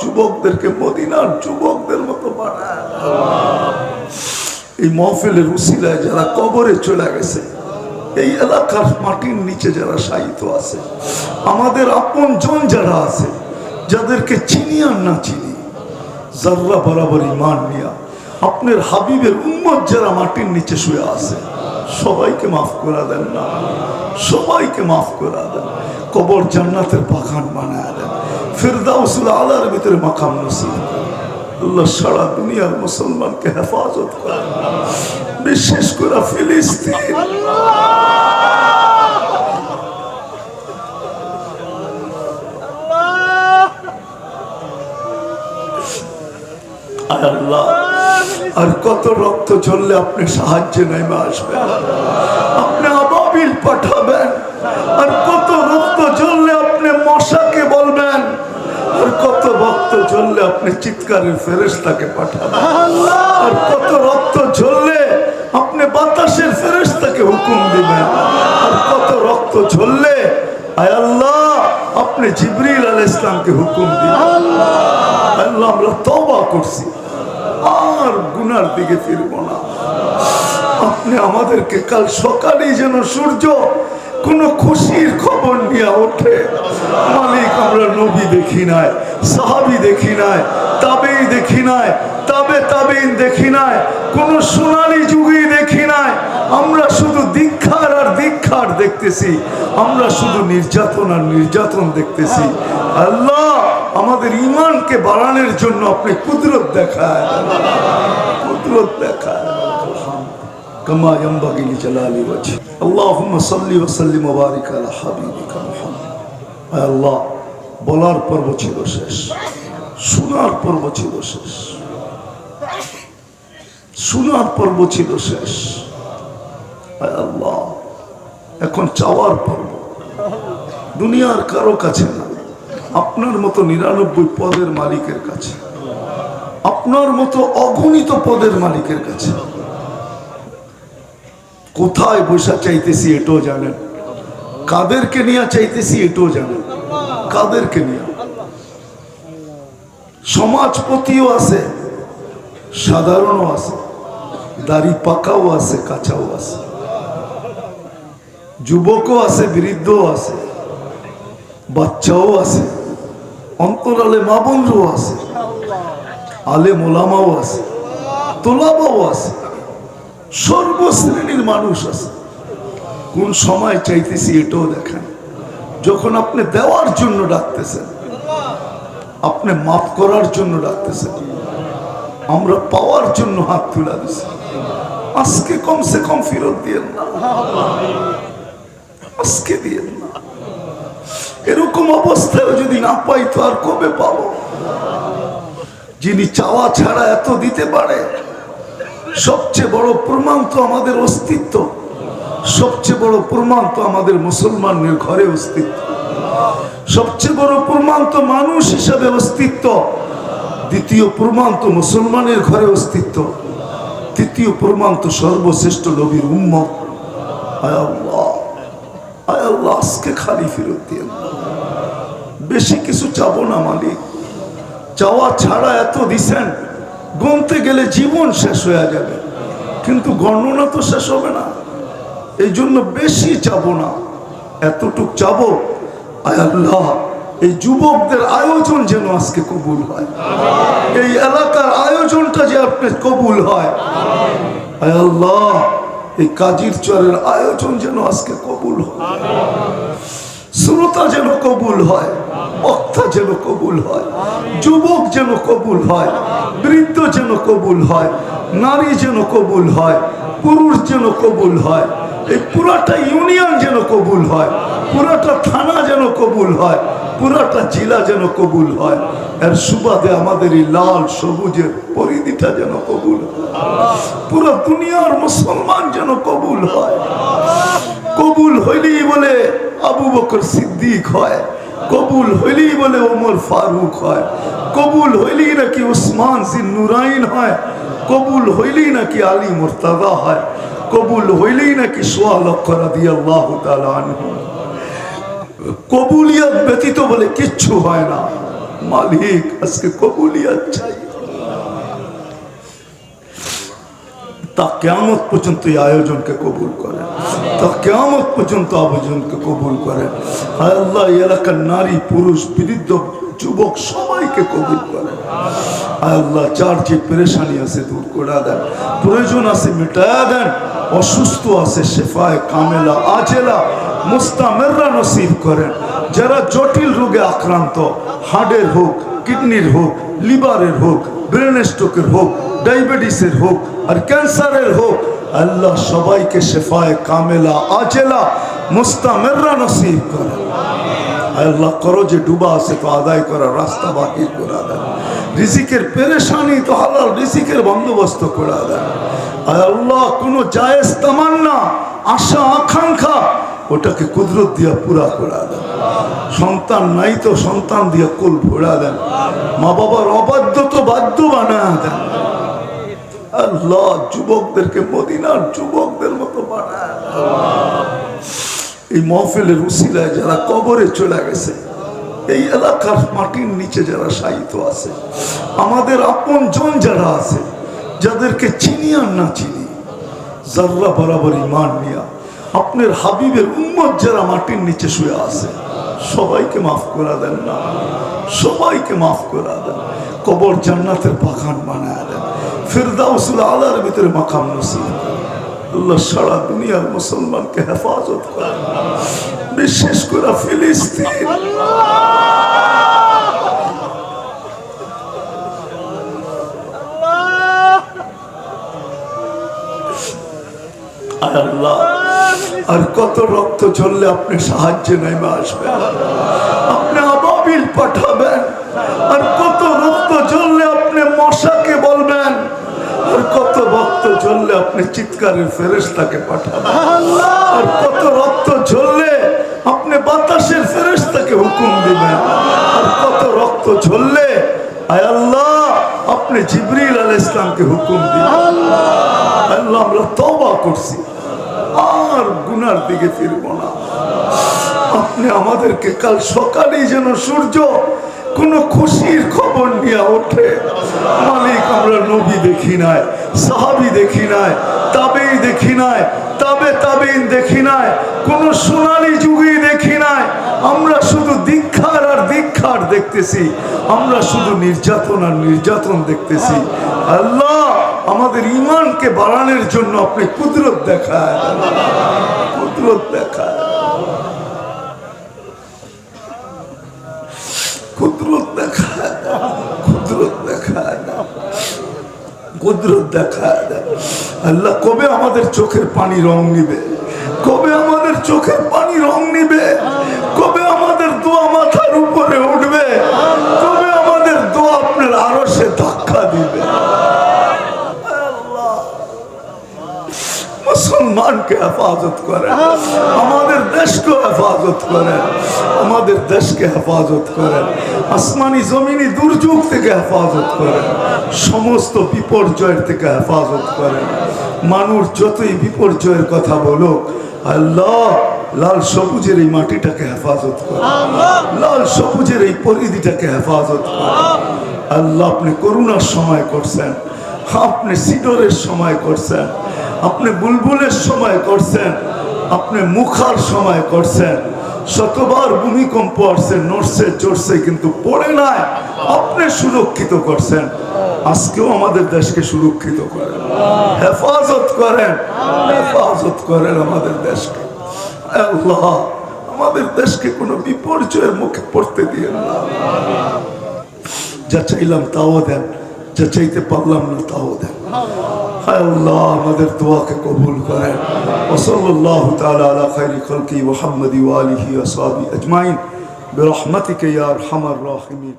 যুবকদেরকে, মদিনার যুবকদের মতো এই মহফিলের উসিলায় যারা কবরে চলে গেছে, এই এলাকার মাটির নিচে যারা সাহিত্য আছে, আমাদের আপন জন যারা আছে, যাদেরকে চিনি আর না চিনি জাররা বরাবর ইমান নিয়া, আপনার হাবিবের উম্মত যারা মাটির নিচে শুয়ে আছে সবাইকে মাফ করে দেন না। সবাইকে মাফ করে দেন। কবর জান্নাতের পাখান বানায় দেন। ফিরদাউসুল আলার ভিতরে মাকাম নসিব। আল্লাহ সারা দুনিয়ার মুসলমানকে হেফাজত করেন। বিশেষ করে ফিলিস্তিন। আল্লাহ। আর কত রক্ত ঝরলে আপনি সাহায্যে নেমে আসবেন আপনি আবাবিল পাঠাবেন। আর কত রক্ত ঝরলে আপনি মশাকে বলবেন। আর কত রক্ত ঝরলে আপনি চিৎকারের ফেরেশতাকে পাঠাবেন। আর কত রক্ত ঝরলে আপনি বাতাসের ফেরেশতাকে হুকুম দিবেন। আর কত রক্ত ঝরলে আয় আল্লাহ আপনি জিবরিল আল ইসলামকে হুকুম দিবেন। আল্লাহ! আমরা তবা করছি। আর গুনার দিকে ফিরব না। আপনি আমাদেরকে কাল সকালেই যেন সূর্য কোন খুশির খবর নিয়ে ওঠে। মালিক আমরা নবী দেখি নাই, সাহাবি দেখি নাই তাবেই দেখি নাই, তাবে তাবেইন দেখি নাই, কোন সোনালি যুগই দেখি নাই। আমরা শুধু দীক্ষার আর দীক্ষার দেখতেছি, আমরা শুধু নির্যাতন আর নির্যাতন দেখতেছি। আল্লাহ! আমাদের ইমানকে বাড়ানোর জন্য আপনি কুদরত দেখায় কুদরত দেখায় كما ينبغي لجلال وجهه اللهم صل وسلم وبارك على حبيبك محمد আয় আল্লাহ বলার পর্ব ছিল শেষ শোনার পর্ব ছিল শেষ শোনার পর্ব ছিল শেষ আয় আল্লাহ এখন চাওয়ার পর্ব দুনিয়ার কারো কাছে না আপনার মতো নিরানব্বই পদের মালিকের কাছে। আপনার মতো অগণিত পদের মালিকের কাছে। কোথায় বসা চাইতেছি এটাও জানেন। কাদেরকে নিয়ে চাইতেছি এটাও জানেন। কাদেরকে নিয়ে? সমাজপতিও আছে, সাধারণও আছে, দাড়ি পাকাও আছে, কাঁচাও আছে। যুবকও আছে, বৃদ্ধও আছে, বাচ্চাও আছে। অন্তরালে মা বন্ধুও আছে। আলে মোলামাও আছে। তোলাবাও আছে। সর্বশ্রেণীর মানুষ আছে। কোন সময় চাইতেছি এটাও দেখেন। যখন আপনি দেওয়ার জন্য ডাকতেছেন, আপনি মাফ করার জন্য ডাকতেছেন, আমরা পাওয়ার জন্য হাত তুলে দিছি। আজকে কমসে কম ফেরত দিয়েন না। আজকে দিয়েন না। এরকম অবস্থায় যদি না পাই তো আর কবে পাব? যিনি চাওয়া ছাড়া এত দিতে পারে, সবচেয়ে বড় প্রমাণ তো আমাদের অস্তিত্ব। সবচেয়ে বড় প্রমাণ তো আমাদের মুসলমানের ঘরে অস্তিত্ব। সবচেয়ে বড় প্রমাণ তো মানুষ হিসাবে অস্তিত্ব। দ্বিতীয় প্রমাণ তো মুসলমানের ঘরে অস্তিত্ব। তৃতীয় প্রমাণ তো সর্বশ্রেষ্ঠ নবীর উম্মত। আয় আল্লাহ আয় আল্লাহ, আজকে খালি ফেরত দিয়ে বেশি কিছু চাবো না, মালিক। চাওয়া ছাড়া এত দিছেন গুনতে গেলে জীবন শেষ হয়ে যাবে। কিন্তু গণনা তো শেষ হবে না। এই জন্য বেশি চাবো না। এতটুক চাবো আল্লাহ, এই যুবকদের আয়োজন যেন আজকে কবুল হয়। এই এলাকার আয়োজনটা যে আপনি কবুল হয়। আল্লাহ, এই কাজীর চরের আয়োজন যেন আজকে কবুল হয়। শ্রোতা যেন কবুল হয় বক্তা যেন কবুল হয় যুবক যেন কবুল হয় বৃদ্ধ যেন কবুল হয় নারী যেন কবুল হয় পুরুষ যেন কবুল হয় এই পুরাটা ইউনিয়ন যেন কবুল হয় পুরাটা থানা যেন কবুল হয় পুরাটা জেলা যেন কবুল হয় এর সুবাদে আমাদের এই লাল সবুজের পরিধিটা যেন কবুল হয় পুরো দুনিয়ার মুসলমান যেন কবুল হয় কবুল হইলেই বলে আবু বকর সিদ্দিক হয়, কবুল হইলেই বলে ওমর ফারুক হয়, কবুল হইলেই নাকি উসমান সিন নুরাইন হয়, কবুল হইলেই নাকি আলী মুর্তাদা হয়, কবুল হইলেই নাকি সোয়া লক্ষ রাদি আল্লাহ কবুলিয়ত ব্যতীত বলে কিচ্ছু হয় না। মালিক আজকে কবুলিয়াত চাই। তা কেমত পর্যন্ত এই আয়োজনকে কবুল করেন তা কেমত পর্যন্ত আয়োজনকে কবুল করেন হায় আল্লাহ, এই এলাকার নারী, পুরুষ, বৃদ্ধ, যুবক সবাইকে কবুল করেন আল্লাহ, যার যে পেরেশানি আছে দূর করে দেন। প্রয়োজন আছে মিটায়া দেন। অসুস্থ আছে শেফায় কামেলা, আজেলা, মুস্তামেররা নসিব করেন। যারা জটিল রোগে আক্রান্ত হার্টের হোক, কিডনির হোক, লিভারের হোক ব্রেন স্ট্রোকের হোক ডায়াবেটিসের হোক, আর ক্যান্সারের হোক, আল্লাহ সবাইকে শেফায় কামেলা, আজেলা, মুস্তামেররা নসিব করে। আল্লাহ করো যে ডুবা আছে তো আদায় করার রাস্তা বাহির করে দেন। রিজিকের পেরেশানি তো হালাল রিজিকের বন্দোবস্ত করে দেন। আল্লাহ কোনো জায়েজ তামান্না, আশা, আকাঙ্ক্ষা, ওটাকে কুদরত দিয়া পুরা করে দেন। সন্তান নাই তো সন্তান দিয়া কুল ভরা দেন। মা বাবার অবাধ্য তো আল্লাহ, যুবকদেরকে মদিনার যুবকদের মতো এই মহফিলের যারা কবরে চলে গেছে, এই এলাকার মাটির নিচে যারা আছে, আমাদের আপন জন যারা আছে, যাদেরকে চিনি আর না চিনি জাররা বরাবর ইমান নিয়া আপনার হাবিবের উম্মত যারা মাটির নিচে শুয়ে আছে, সবাইকে মাফ করা দেন না। সবাইকে মাফ করা দেন কবর জান্নাতের বাগান বানায় দেন। ফিরদাউসুল আলার ভিতরে মাকাম নসিব। আল্লাহ সারা দুনিয়ার মুসলমানকে হেফাজত করেন। বিশেষ করে ফিলিস্তিন। আর কত রক্ত ঝরলে আপনি সাহায্যে নেমে আসবেন। আপনি আবাবিল পাঠাবেন। আর কত রক্ত ঝরলে আপনি মশাকে বলবেন আর কত রক্ত ঝরলে আপনি চিৎকারের ফেরেশতাকে পাঠাবেন। আর কত রক্ত ঝরলে আপনি বাতাসের ফেরেশতাকে হুকুম দিবেন। আর কত রক্ত ঝরলে আয় আল্লাহ আপনি জিবরিল আল ইসলামকে হুকুম দিবেন। আল্লাহ! আমরা তবা করছি। আর গুনার দিকে ফিরবো না। আপনি আমাদেরকে কাল সকালেই যেন সূর্য কোন খুশির খবর নিয়ে ওঠে। মালিক আমরা নবী দেখি নাই, সাহাবি দেখি নাই, তাবেই দেখি নাই, তাবে তাবেইন দেখি নাই, কোন সোনালী যুগই দেখি নাই। আমরা শুধু দীক্ষার আর দীক্ষার দেখতেছি, আমরা শুধু নির্যাতন আর নির্যাতন দেখতেছি। আল্লাহ, আমাদের ইমানকে বাড়ানোর জন্য আপনি কুদরত দেখায়। কুদরত দেখায়। কুদরত দেখায় কুদরত দেখায় কুদরত দেখা আল্লাহ কবে আমাদের চোখের পানি রং নিবে? কবে আমাদের চোখের মুসলমানকে হেফাজত করে। আমাদের দেশকে হেফাজত করে। আমাদের দেশকে হেফাজত করে। আসমানি জমিনি দুর্যোগ থেকে হেফাজত করেন সমস্ত বিপর্যয়ের থেকে হেফাজত করে। মানুষ যতই বিপর্যয়ের কথা বলুক, আল্লাহ লাল সবুজের এই মাটিটাকে হেফাজত করে। লাল সবুজের এই পরিধিটাকে হেফাজত করে। আল্লাহ আপনি করুণার সময় করছেন। আপনি সিডরের সময় করছেন। আপনি বুলবুলের সময় করছেন, আপনি মুখার সময় করছেন। শতবার ভূমিকম্প আসছে, নড়ছে, চড়ছে, কিন্তু পড়ে নাই। আপনি সুরক্ষিত করছেন। আজকেও আমাদের দেশকে সুরক্ষিত করেন। হেফাজত করেন। হেফাজত করেন আমাদের দেশকে। আল্লাহ, আমাদের দেশকে কোনো বিপর্যয়ের মুখে পড়তে দিয়ে না। যা চাইলাম তাও দেন, যা চাইতে পারলাম না তাও দেন। হায় আল্লাহ আমাদের দোয়াকে কবুল করেন ওসল্লাহ তাআলা আলা খাইরি খলকি মুহাম্মদি ওয়া আলিহি ওয়া সাহবিহি আজমাইন برحمتك يا ارحم الراحمين